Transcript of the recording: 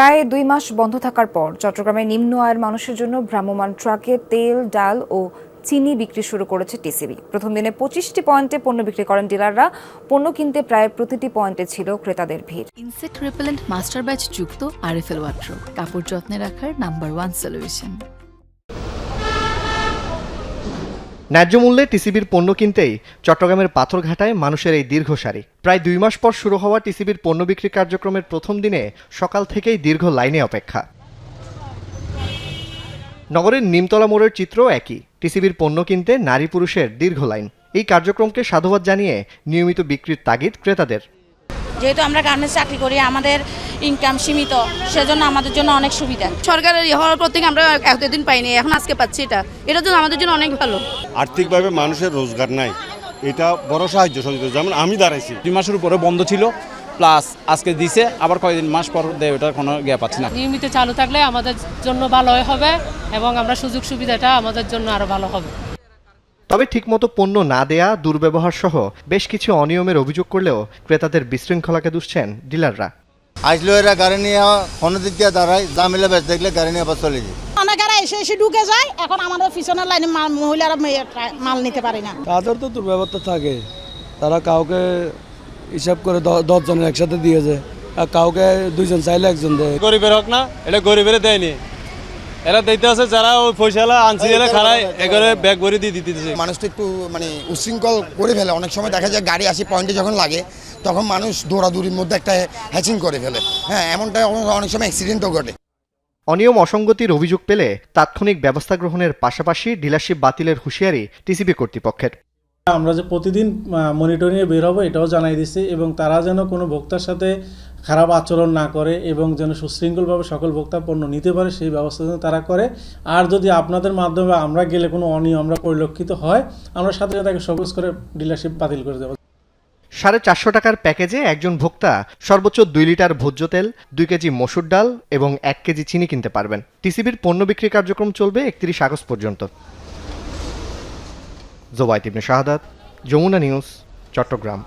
প্রায় দুই মাস বন্ধ থাকার পর চট্টগ্রামের নিম্ন আয়ের মানুষের জন্য ভ্রাম্যমান ট্রাকে তেল, ডাল ও চিনি বিক্রি শুরু করেছে টিসিবি। প্রথম দিনে পঁচিশটি পয়েন্টে পণ্য বিক্রি করেন ডিলাররা। পণ্য কিনতে প্রায় প্রতিটি পয়েন্টে ছিল ক্রেতাদের ভিড়। ইনসেক্ট রিপেলেন্ট মাস্টার ব্যাচ যুক্ত আরএফএল ওয়াট্রো কাপড় যত্নে রাখার নাম্বার ওয়ান সলিউশন ন্যায্য মূল্যে টিসিবির পণ্য কিনতেই চট্টগ্রামের পাথরঘাটায় মানুষের এই দীর্ঘ সারি প্রায় দুই মাস পর শুরু হওয়া টিসিবির পণ্য বিক্রি কার্যক্রমের প্রথম দিনে সকাল থেকেই দীর্ঘ লাইনে অপেক্ষা। নগরের নিমতলা মোড়ের চিত্র একই। টিসিবির পণ্য কিনতে নারী পুরুষের দীর্ঘ লাইন। এই কার্যক্রমকে সাধুবাদ জানিয়ে নিয়মিত বিক্রির তাগিদ ক্রেতাদের। যেহেতু আমরা গার্মেন্টস চাকরি করি, আমাদের ইনকাম সীমিত সেজন্য আমাদের জন্য অনেক সুবিধা। সরকারের হওয়ার পর থেকে আমরা এতদিন পাইনি এখন আজকে পাচ্ছি এটা। এটার জন্য আমাদের জন্য অনেক ভালো। আর্থিকভাবে মানুষের রোজগার নাই এটা বড় সাহায্য সহযোগিতা যেমন আমি দাঁড়াইছি। দুই মাসের উপরে বন্ধ ছিল প্লাস আজকে দিছে আবার কয়েকদিন মাস পর দেয় ওটার কোনো গ্যাপ আছে না। নিয়মিত চালু থাকলে আমাদের জন্য ভালো হবে এবং আমরা সুযোগ সুবিধাটা আমাদের জন্য আরও ভালো হবে। তবে ঠিকমতো পণ্য না দেয়া দুর্ব্যবহার সহ বেশ কিছু অনিয়মের অভিযোগ করলেও ক্রেতাদের বিশৃঙ্খলাকে দুষছেন ডিলাররা। আসলো এরা গাড়ি নিয়ে ফোনের দিক দিয়ে দাঁড়ায় জামিলা বেশ দেখলে গাড়ি নিয়ে আবার চলে যায়। অনেকেরা এসে এসে ঢুকে যায় এখন আমাদের পিছনের লাইনে মহিলারা মাল নিতে পারে না। তাদের তো দুর্ব্যবস্থা থাকে। তারা কাউকে হিসাব করে দশজনের একসাথে দিয়েছে আর কাউকে দুইজন চাইলে একজন দেয়। গরিবের হোক না এটা গরিবের দেয়নি। এরা দিতে আছে যারা ওই পয়সা আনছি এরা খারায় এগারে ব্যাগ ভরে দিয়ে দিতেছে। মানুষ তো একটু মানে উশৃঙ্খল করে ফেলে। অনেক সময় দেখা যায় গাড়ি আসি পয়েন্টে যখন লাগে তখন মানুষ দৌড়াদৌড়ির মধ্যে একটা হ্যাচিং করে ফেলে। হ্যাঁ এমনটা অনেক সময় অ্যাক্সিডেন্টও ঘটে। অনিয়ম অসঙ্গতির অভিযোগ পেলে তাৎক্ষণিক ব্যবস্থা গ্রহণের পাশাপাশি ডিলারশিপ বাতিলের হুঁশিয়ারি টিসিবি কর্তৃপক্ষের। আমরা যে প্রতিদিন মনিটরিংয়ে বের হব এটাও জানাই দিচ্ছি এবং তারা যেন কোনো ভোক্তার সাথে খারাপ আচরণ না করে এবং যেন সুশৃঙ্খলভাবে সকল ভোক্তা পণ্য নিতে পারে সেই ব্যবস্থা যেন তারা করে। আর যদি আপনাদের মাধ্যমে আমরা গেলে কোনো অনিয়ম আমরা পরিলক্ষিত হয় আমরা সাথে সাথে তাকে সবুজ করে ডিলারশিপ বাতিল করে দেবো। সাড়ে চারশো টাকার প্যাকেজে একজন ভোক্তা সর্বোচ্চ দুই লিটার ভোজ্য তেল, দুই কেজি মসুর ডাল এবং এক কেজি চিনি কিনতে পারবেন। টিসিবির পণ্য বিক্রি কার্যক্রম চলবে একত্রিশ আগস্ট পর্যন্ত। জোবাইত ইবনে শাহাদাত, যমুনা নিউজ, চট্টগ্রাম।